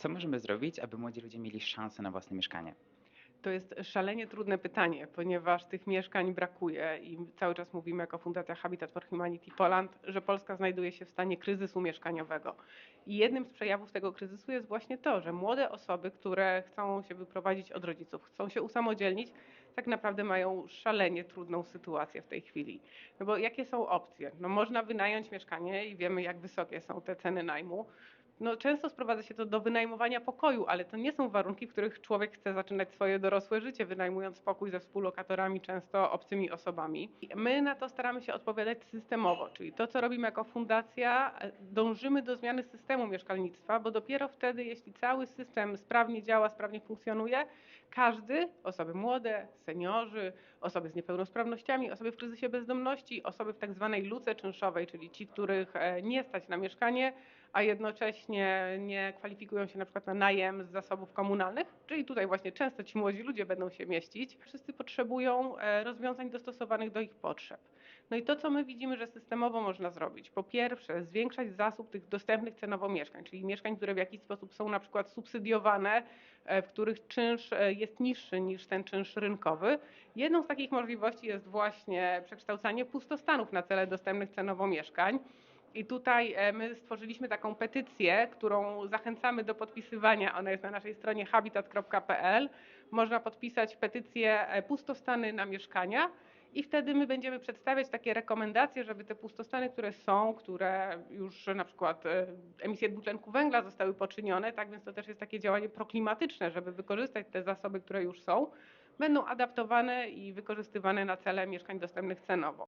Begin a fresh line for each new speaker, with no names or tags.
Co możemy zrobić, aby młodzi ludzie mieli szansę na własne mieszkanie?
To jest szalenie trudne pytanie, ponieważ tych mieszkań brakuje i cały czas mówimy jako Fundacja Habitat for Humanity Poland, że Polska znajduje się w stanie kryzysu mieszkaniowego. I jednym z przejawów tego kryzysu jest właśnie to, że młode osoby, które chcą się wyprowadzić od rodziców, chcą się usamodzielnić, tak naprawdę mają szalenie trudną sytuację w tej chwili. No bo jakie są opcje? No można wynająć mieszkanie i wiemy, jak wysokie są te ceny najmu. No, często sprowadza się to do wynajmowania pokoju, ale to nie są warunki, w których człowiek chce zaczynać swoje dorosłe życie, wynajmując pokój ze współlokatorami, często obcymi osobami. My na to staramy się odpowiadać systemowo, czyli to, co robimy jako fundacja, dążymy do zmiany systemu mieszkalnictwa, bo dopiero wtedy, jeśli cały system sprawnie działa, sprawnie funkcjonuje, każdy, osoby młode, seniorzy, osoby z niepełnosprawnościami, osoby w kryzysie bezdomności, osoby w tak zwanej luce czynszowej, czyli ci, których e, nie stać na mieszkanie, a jednocześnie nie kwalifikują się na przykład na najem z zasobów komunalnych, czyli tutaj właśnie często ci młodzi ludzie będą się mieścić. Wszyscy potrzebują e, rozwiązań dostosowanych do ich potrzeb. No i to, co my widzimy, że systemowo można zrobić, po pierwsze zwiększać zasób tych dostępnych cenowo mieszkań, czyli mieszkań, które w jakiś sposób są na przykład subsydiowane, e, w których czynsz e, jest niższy niż ten czynsz rynkowy. Jedną z takich możliwości jest właśnie przekształcanie pustostanów na cele dostępnych cenowo mieszkań. I tutaj e, my stworzyliśmy taką petycję, którą zachęcamy do podpisywania. Ona jest na naszej stronie habitat.pl. Można podpisać petycję e, pustostany na mieszkania. I wtedy my będziemy przedstawiać takie rekomendacje, żeby te pustostany, które są, które już na przykład e, emisje dwutlenku węgla zostały poczynione, tak więc to też jest takie działanie proklimatyczne, żeby wykorzystać te zasoby, które już są, będą adaptowane i wykorzystywane na cele mieszkań dostępnych cenowo.